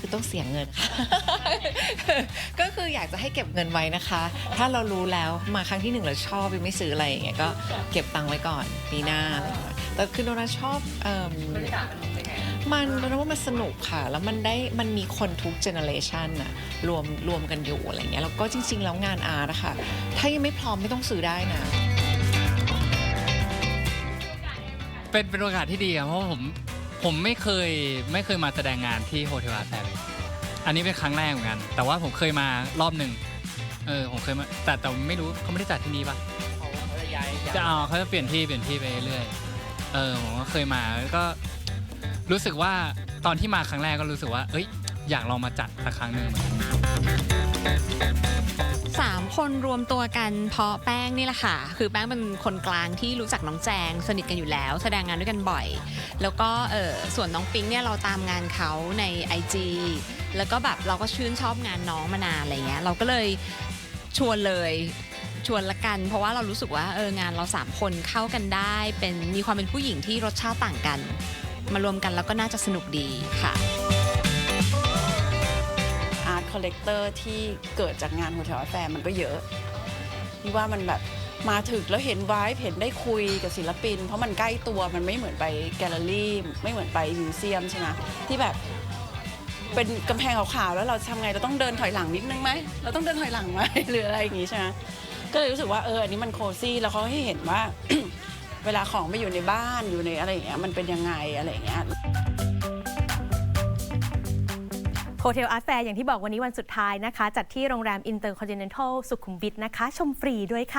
คือต้องเสียเงินค่ะ ก็คืออยากจะให้เก็บเงินไว้นะคะ ถ้าเรารู้แล้วมาครั้งที่หนึ่งเราชอบยังไม่ซื้ออะไรอย่างเงี้ยก็เก็บตังค์ไว้ก่อนปีหน้าอะไรอย่างเงี้ยแต่คือโดนัทชอบเอิ่ม มันโดนัทว่ามันสนุกค่ะ แล้วมันได้มันมีคนทุกเจเนอเรชันอะรวมรวมกันอยู่อะไรเงี้ยแล้วก็จริง ๆ แล้วงานอาร์ตอะค่ะ ถ้ายังไม่พร้อมไม่ต้องซื้อได้นะ เป็นเป็นโอกาสที่ดีครับเพราะผม ผมไม่เคยไม่เคยมาแสดงงานที่โฮเทลอาร์แฟร์อันนี้เป็นครั้งแรกเหมือนกัน แต่ว่าผมเคยมารอบหนึ่งเออผมเคยมาแต่แต่ไม่รู้เขาไม่ได้จัดที่นี่ปะจะเอาเขาจะเปลี่ยนที่เปลี่ยนที่ไปเรื่อยเออผมก็เคยมาแล้วก็รู้สึกว่าตอนที่มาครั้งแรกก็รู้สึกว่า เอ้ยอยากลองมาจัดสักครั้งหนึ่งเหมือนกันสาม คนรวมตัวกันเพราะแป้งนี่แหละค่ะ คือแป้งเป็นคนกลางที่รู้จักน้องแจงสนิทกันอยู่แล้ว แสดงงานด้วยกันบ่อย แล้วก็เออส่วนน้องปิ๊งเนี่ยเราตามงานเขาใน IG แล้วก็แบบเราก็ชื่นชอบงานน้องมานานอะไรเงี้ยเราก็เลยชวนเลยชวนละกัน เพราะว่าเรารู้สึกว่าเอองานเราสามคนเข้ากันได้ เป็นมีความเป็นผู้หญิงที่รสชาติต่างกัน มารวมกันแล้วก็น่าจะสนุกดีค่ะ ลเลกเตอร์ที่เกิดจากงานโฮเทลแฟร์มันก็เยอะนี่ว่ามันแบบมาถึกแล้วเห็นไวฟ์เห็นได้คุยกับศิลปิน เพราะมันใกล้ตัวมันไม่เหมือนไปแกลเลอรี่ไม่เหมือนไปมิวเซียมใช่ไหมที่แบบเป็นกำแพงขาวๆแล้วเราทำไงเราต้องเดินถอยหลังนิดนึงไหมเราต้องเดินถอยหลังไหมหรืออะไรอย่างงี้ใช่ไหมก็เลยรู้สึกว่าเอออันนี้มันโคซี่แล้วเขาให้เห็นว่า เวลาของไปอยู่ในบ้านอยู่ในอะไรอย่างเงี้ยมันเป็นยังไงอะไรอย่างเงี้ย โฮเทลอาร์ตแฟร์อย่างที่บอกวันนี้วันสุดท้ายนะคะ จัดที่โรงแรมอินเตอร์คอนติเนนทัลสุขุมวิทนะคะ ชมฟรีด้วยค่ะ